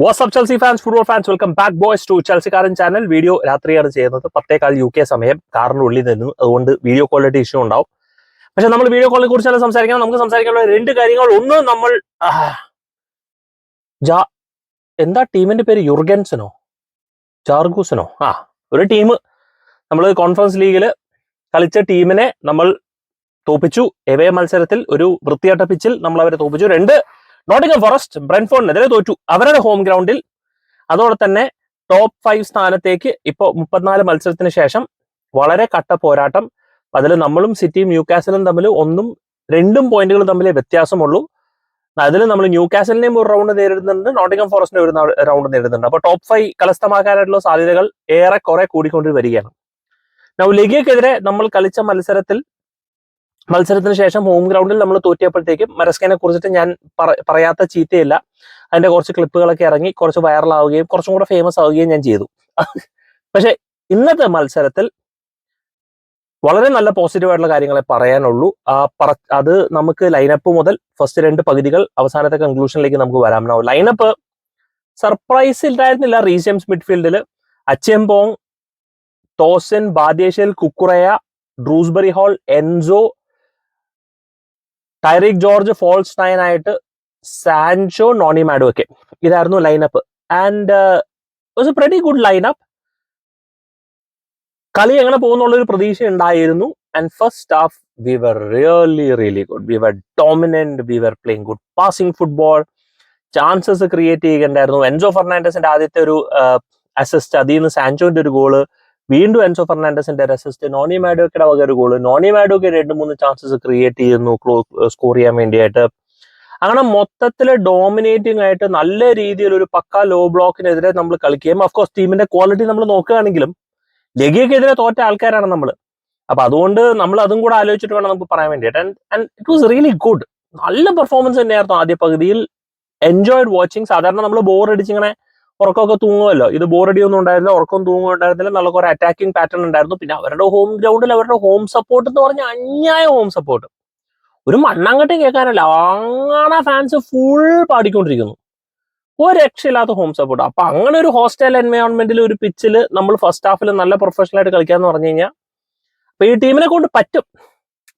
WhatsApp Chelsea fans football fans welcome back boys to ചെൽസിക്കാരൻ channel video രാത്രിയാണ് ചെയ്യുന്നത്. പത്തേക്കാൾ U K സമയം കാറിന്റെ ഉള്ളിൽ നിന്നു. അതുകൊണ്ട് വീഡിയോ ക്വാളിറ്റി ഇഷ്യൂ ഉണ്ടാവും. പക്ഷെ നമ്മൾ വീഡിയോ കോളിനെ കുറിച്ചാണ് സംസാരിക്കണം നമുക്ക് സംസാരിക്കാനുള്ള രണ്ട് കാര്യങ്ങൾ. ഒന്ന് നമ്മൾ ജാ എന്താ ടീമിന്റെ പേര്? യുർഗൻസനോ? ജാർഗൂസനോ? ആ ഒരു ടീം നമ്മൾ കോൺഫറൻസ് ലീഗിൽ കളിച്ച ടീമിനെ നമ്മൾ തോപ്പിച്ചു. എവേ മത്സരത്തിൽ ഒരു വൃത്തിയാട്ട പിച്ചിൽ നമ്മൾ അവരെ തോപ്പിച്ചു. രണ്ട് നോട്ടിംഗം ഫോറസ്റ്റ് ബ്രെൻഫോർഡിനെതിരെ തോറ്റു. അവരുടെ ഹോം ഗ്രൗണ്ടിൽ അതോടെ തന്നെ ടോപ്പ് ഫൈവ് സ്ഥാനത്തേക്ക് ഇപ്പോൾ മുപ്പത്തിനാല് മത്സരത്തിന് ശേഷം വളരെ കട്ട പോരാട്ടം. അതിൽ നമ്മളും സിറ്റിയും ന്യൂകാസലും തമ്മിൽ ഒന്നും രണ്ടും പോയിന്റുകൾ തമ്മിൽ വ്യത്യാസമുള്ളൂ. അതിൽ നമ്മൾ ന്യൂ കാസലിനെയും ഒരു റൗണ്ട് നേരിടുന്നുണ്ട് നോട്ടിംഗം ഫോറസ്റ്റിനെ ഒരു റൗണ്ട് നേരിടുന്നുണ്ട്. അപ്പോൾ ടോപ്പ് ഫൈവ് കലസ്ഥമാക്കാനായിട്ടുള്ള സാധ്യതകൾ ഏറെ കുറെ കൂടിക്കൊണ്ട് വരികയാണ് നൗ ലഗിയക്കെതിരെ നമ്മൾ കളിച്ച മത്സരത്തിൽ മത്സരത്തിന് ശേഷം ഹോം ഗ്രൗണ്ടിൽ നമ്മൾ തോറ്റിയപ്പോഴത്തേക്കും മരസ്കനെ കുറിച്ചിട്ട് ഞാൻ പറയാത്ത ചീത്തയില്ല. അതിന്റെ കുറച്ച് ക്ലിപ്പുകളൊക്കെ ഇറങ്ങി കുറച്ച് വൈറലാവുകയും കുറച്ചും കൂടെ ഫേമസ് ആവുകയും ഞാൻ ചെയ്തു. പക്ഷെ ഇന്നത്തെ മത്സരത്തിൽ വളരെ നല്ല പോസിറ്റീവ് ആയിട്ടുള്ള കാര്യങ്ങളെ പറയാനുള്ളൂ. ആ പറ അത് നമുക്ക് ലൈനപ്പ് മുതൽ ഫസ്റ്റ് രണ്ട് പകുതികൾ അവസാനത്തെ കൺക്ലൂഷനിലേക്ക് നമുക്ക് വരാമെന്നാവും ലൈനപ്പ് സർപ്രൈസ് ഇല്ലായിരുന്നില്ല റീസെംസ് മിഡ്ഫീൽഡിൽ Acheampong Tosin Badiashile Cucurella Dewsbury Hall Enzo Tyrique George ഫോൾസ്റ്റൈൻ ആയിട്ട് സാൻചോ നോണി മാഡോ ഒക്കെ ഇതായിരുന്നു lineup and was a pretty good lineup കളി എങ്ങനെ പോകുന്നുള്ളൊരു പ്രതീക്ഷ ഉണ്ടായിരുന്നു. And first half we were really really good we were dominant we were playing good passing football chances create ചെയ്യുകയുണ്ടായിരുന്നു. Enzo ഫെർണാണ്ടസിന്റെ ആദ്യത്തെ ഒരു അസിസ്റ്റ് അതിൽ നിന്ന് സാൻചോന്റെ ഒരു ഗോൾ വീണ്ടും എൻസോ ഫെർണാണ്ടസിന്റെ അസിസ്റ്റ് നോണി മാഡോക്കയുടെ വക ഒരു ഗോൾ നോണി മാഡോക്ക് രണ്ട് മൂന്ന് ചാൻസസ് ക്രിയേറ്റ് ചെയ്യുന്നു സ്കോർ ചെയ്യാൻ വേണ്ടിയായിട്ട്. അങ്ങനെ മൊത്തത്തിൽ ഡോമിനേറ്റിംഗ് ആയിട്ട് നല്ല രീതിയിൽ ഒരു പക്ക ലോ ബ്ലോക്കിനെതിരെ നമ്മൾ കളിക്കുകയും അഫ്കോഴ്സ് ടീമിന്റെ ക്വാളിറ്റി നമ്മൾ നോക്കുകയാണെങ്കിലും ലഗിയക്കെതിരെ തോറ്റ ആൾക്കാരാണ് നമ്മൾ അപ്പൊ അതുകൊണ്ട് നമ്മൾ അതും കൂടെ ആലോചിച്ചിട്ട് വേണം നമുക്ക് പറയാൻ വേണ്ടിയിട്ട്. And it was really good നല്ല പെർഫോമൻസ് തന്നെയായിരുന്നു ആദ്യ പകുതിയിൽ. എൻജോയ്ഡ് വാച്ചിങ് സാധാരണ നമ്മൾ ബോർ അടിച്ചിങ്ങനെ ഉറക്കമൊക്കെ തൂങ്ങുമല്ലോ. ഇത് ബോറടി ഒന്നും ഉണ്ടായിരുന്നില്ല ഉറക്കം തൂങ്ങും ഉണ്ടായിരുന്നില്ല. നല്ല കുറെ അറ്റാക്കിംഗ് പാറ്റേൺ ഉണ്ടായിരുന്നു. പിന്നെ അവരുടെ ഹോം ഗ്രൗണ്ടിൽ അവരുടെ ഹോം സപ്പോർട്ട് എന്ന് പറഞ്ഞ അന്യായ ഹോം സപ്പോർട്ട് ഒരു മണ്ണാങ്കട്ടി കേൾക്കാനല്ല അങ്ങനെ ഫാൻസ് ഫുൾ പാടിക്കൊണ്ടിരിക്കുന്നു. ഒരു രക്ഷയില്ലാത്ത ഹോം സപ്പോർട്ട് അപ്പൊ അങ്ങനെ ഒരു ഹോസ്റ്റൽ എൻവയോൺമെന്റിൽ ഒരു പിച്ചിൽ നമ്മൾ ഫസ്റ്റ് ഹാഫിൽ നല്ല പ്രൊഫഷണൽ ആയിട്ട് കളിക്കാന്ന് പറഞ്ഞു കഴിഞ്ഞാൽ അപ്പൊ ഈ ടീമിനെ കൊണ്ട് പറ്റും.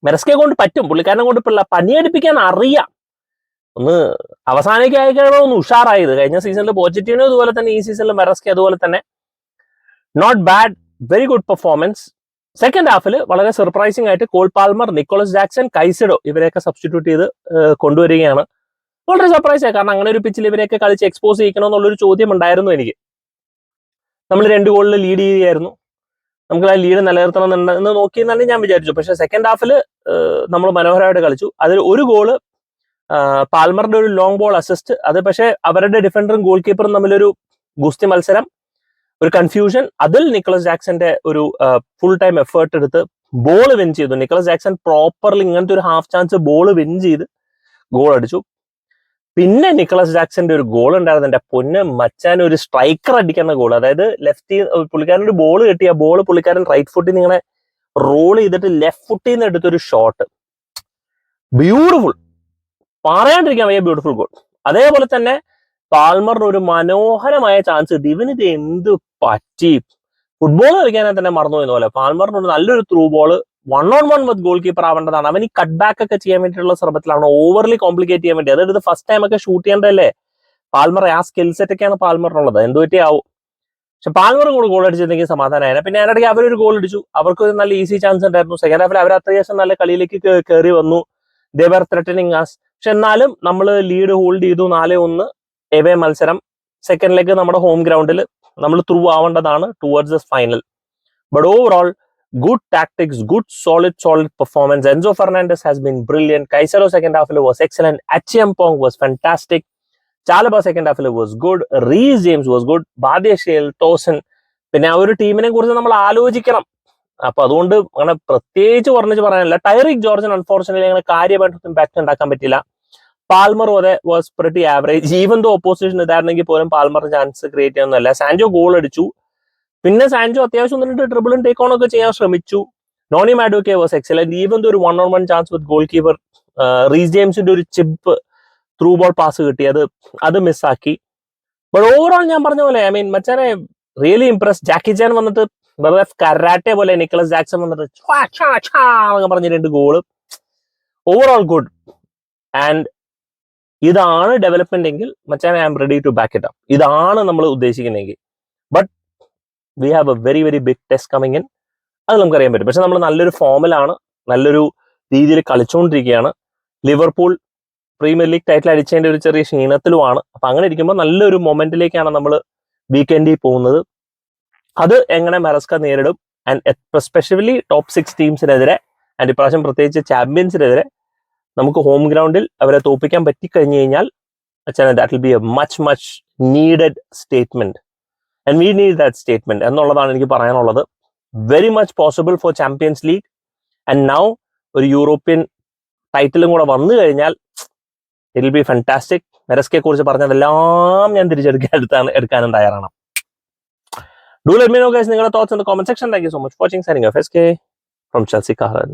മെറസ്കെ കൊണ്ട് പറ്റും. പുള്ളിക്കാരനെ കൊണ്ട് പണിയെടുപ്പിക്കാൻ അറിയാം. ഒന്ന് ആയി കഴിയുമ്പോൾ ഒന്ന് ഉഷാറായത്. കഴിഞ്ഞ സീസണിൽ പോസിറ്റീവിനും അതുപോലെ തന്നെ ഈ സീസണിൽ മെറസ്കെ അതുപോലെ തന്നെ not bad very good performance second ഹാഫിൽ വളരെ സർപ്രൈസിംഗ് ആയിട്ട് Cole Palmer Nicolas Jackson Caicedo ഇവരെയൊക്കെ സബ്സ്റ്റിറ്റ്യൂട്ട് ചെയ്ത് കൊണ്ടുവരികയാണ്. വളരെ സർപ്രൈസ് ആയി. കാരണം അങ്ങനെ ഒരു പിച്ചിൽ ഇവരെയൊക്കെ കളിച്ച് എക്സ്പോസ് ചെയ്യിക്കണോ എന്നുള്ളൊരു ചോദ്യം ഉണ്ടായിരുന്നു എനിക്ക്. നമ്മൾ രണ്ട് ഗോളിൽ ലീഡ് ചെയ്യുകയായിരുന്നു. നമുക്ക് ആ ലീഡ് നിലനിർത്തണം എന്ന് നോക്കിയെന്നാണ് ഞാൻ വിചാരിച്ചു. പക്ഷെ സെക്കൻഡ് ഹാഫിൽ നമ്മൾ മനോഹരമായിട്ട് കളിച്ചു. അതിൽ ഒരു ഗോൾ പാൽമറിന്റെ ഒരു ലോങ് ബോൾ അസിസ്റ്റ് അത് പക്ഷേ അവരുടെ ഡിഫൻഡറും ഗോൾ കീപ്പറും തമ്മിലൊരു ഗുസ്തി മത്സരം ഒരു കൺഫ്യൂഷൻ അതിൽ നിക്കോളസ് ജാക്സന്റെ ഒരു ഫുൾ ടൈം എഫേർട്ട് എടുത്ത് ബോൾ വിൻ ചെയ്തു. നിക്കോളസ് ജാക്സൺ പ്രോപ്പർലി ഇങ്ങനത്തെ ഒരു ഹാഫ് ചാൻസ് ബോൾ വിൻ ചെയ്ത് ഗോൾ അടിച്ചു. പിന്നെ നിക്കോളസ് ജാക്സന്റെ ഒരു ഗോൾ ഉണ്ടായിരുന്നു. എന്റെ പൊന്ന് മച്ചാൻ ഒരു സ്ട്രൈക്കർ അടിക്കുന്ന ഗോൾ അതായത് ലെഫ്റ്റ് പുള്ളിക്കാരൻ ഒരു ബോൾ കിട്ടി. ആ ബോൾ പുള്ളിക്കാരൻ റൈറ്റ് ഫുട്ടിൽ ഇങ്ങനെ റോൾ ചെയ്തിട്ട് ലെഫ്റ്റ് ഫുട്ടിൽ നിന്ന് എടുത്തൊരു ഷോട്ട് ബ്യൂട്ടിഫുൾ പറയാണ്ടിരിക്കാൻ വയ്യ ബ്യൂട്ടിഫുൾ ഗോൾ അതേപോലെ തന്നെ പാൽമറിന് ഒരു മനോഹരമായ ചാൻസ് കിട്ടി ഇവന് ഇത് എന്ത് പറ്റി? ഫുട്ബോൾ കളിക്കാനെ തന്നെ മറന്നുപോയെന്ന പോലെ. പാൽമറിന് ഒരു നല്ലൊരു through ball one on one with goalkeeper ആവേണ്ടതാണ്. അവൻ ഈ കട്ട് ബാക്ക് ഒക്കെ ചെയ്യാൻ വേണ്ടിയിട്ടുള്ള ശ്രമത്തിലാണ് ഓവർലി കോംപ്ലിക്കേറ്റ് ചെയ്യാൻ വേണ്ടി. അതായത് ഫസ്റ്റ് ടൈം ഒക്കെ ഷൂട്ട് ചെയ്യേണ്ടതല്ലേ? പാൽമർ ആ സ്കിൽ സെറ്റ് ഒക്കെയാണ് പാൽമറിനുള്ളത്. എന്ത് പറ്റിയാവും പക്ഷെ പാൽമർ കൂടെ ഗോൾ അടിച്ചിരുന്നെങ്കിൽ സമാധാനമായിരുന്നു പിന്നെ അതിനിടയ്ക്ക് അവരൊരു ഗോൾ അടിച്ചു അവർക്ക് ഒരു നല്ല ഈസി ചാൻസ് ഉണ്ടായിരുന്നു. സെക്കൻഡ് ഹാഫിൽ അവർ അത്യാവശ്യം നല്ല കളിയിലേക്ക് കയറി വന്നു. ദേവർ ത്രട്ടനിങ് ആസ് പക്ഷെ എന്നാലും നമ്മൾ ലീഡ് ഹോൾഡ് ചെയ്തു നാല് ഒന്ന് എവേ മത്സരം. സെക്കൻഡ് ലെഗ് നമ്മുടെ ഹോം ഗ്രൗണ്ടിൽ നമ്മൾ through ആവേണ്ടതാണ് towards the final but overall good tactics good solid solid performance Enzo Fernandez has been brilliant Caicedo second Hafil was excellent Acheampong was fantastic Chalobah second Hafil was good Reece James was good Badiashile Tosin പിന്നെ ആ ഒരു ടീമിനെ കുറിച്ച് നമ്മൾ ആലോചിക്കണം. അപ്പൊ അതുകൊണ്ട് അങ്ങനെ പ്രത്യേകിച്ച് പറഞ്ഞിട്ട് പറയാനില്ല. ടൈറിക് ജോർജൻ അൺഫോർച്ചുനേറ്റ്ലി അങ്ങനെ കാര്യമായിട്ടൊന്നും ബാറ്റ് ഉണ്ടാക്കാൻ പറ്റില്ല പാൽമർ വരെ was pretty average even though opposition ഇതായിരുന്നെങ്കിൽ പോലും പാൽമർ ചാൻസ് ക്രിയേറ്റ് ചെയ്യുന്നതല്ല സാൻജോ ഗോൾ അടിച്ചു. പിന്നെ സാൻജോ അത്യാവശ്യം ഒന്ന് രണ്ട് ട്രിബിളും ടേക്ക് ഓൺ ഒക്കെ ചെയ്യാൻ ശ്രമിച്ചു. നോണി മാഡോക്കെ വാസ് എക്സലന്റ് ഈവൻ ദോ ഒരു one on one chance with goalkeeper Reece ജെയിംസിന്റെ ഒരു ചിപ്പ് ത്രൂ ബോൾ പാസ് കിട്ടി. അത് അത് മിസ്സാക്കി ബട്ട് ഓവറോൾ ഞാൻ പറഞ്ഞ പോലെ ഐ മീൻ മച്ചാനെ റിയലി ഇംപ്രസ് ജാക്കി ചാൻ വന്നിട്ട് വെറുതെ കരാട്ടെ പോലെ നിക്കലസ് ജാക്സൺ വന്നിട്ട് എന്നൊക്കെ പറഞ്ഞ് രണ്ട് ഗോൾ ഓവറോൾ ഗുഡ് ആൻഡ് ഇതാണ് ഡെവലപ്മെന്റ് എങ്കിൽ മച്ചാൻ I am ready to back it up ഇതാണ് നമ്മൾ ഉദ്ദേശിക്കുന്നതെങ്കിൽ but we have a very very big test coming in അത് നമുക്കറിയാൻ പറ്റും. പക്ഷെ നമ്മൾ നല്ലൊരു ഫോമിലാണ് നല്ലൊരു രീതിയിൽ കളിച്ചുകൊണ്ടിരിക്കുകയാണ് ലിവർപൂൾ പ്രീമിയർ ലീഗ് ടൈറ്റിൽ അടിച്ചതിന്റെ ഒരു ചെറിയ ക്ഷീണത്തിലുമാണ്. അപ്പം അങ്ങനെ ഇരിക്കുമ്പോൾ നല്ലൊരു മൊമെന്റിലേക്കാണ് നമ്മൾ വീക്കെൻഡിൽ പോകുന്നത്. അത് എങ്ങനെ മെറസ്ക നേരിടും? ആൻഡ് എസ്പെഷ്യലി ടോപ്പ് സിക്സ് ടീംസിനെതിരെ ആൻഡ് ഇപ്രാവശ്യം പ്രത്യേകിച്ച് ചാമ്പ്യൻസിനെതിരെ നമുക്ക് ഹോം ഗ്രൗണ്ടിൽ അവരെ തോപ്പിക്കാൻ പറ്റിക്കഴിഞ്ഞു കഴിഞ്ഞാൽ അച്ഛനെ that will be a much much needed statement and we need that statement എന്നുള്ളതാണ് എനിക്ക് പറയാനുള്ളത്. Very much possible for Champions League and now ഒരു യൂറോപ്യൻ ടൈറ്റിലും കൂടെ വന്നു കഴിഞ്ഞാൽ ഇറ്റ് വിൽ ബി ഫാന്റാസ്റ്റിക് മെറസ്കെ കുറിച്ച് പറഞ്ഞതെല്ലാം ഞാൻ തിരിച്ചെടുക്കാൻ എടുത്താണ് എടുക്കാനും തയ്യാറാണ്. Do let me know guys നിങ്ങളുടെ thoughts in the comment section thank you so much watching signing off S K from Chelsea കാരൻ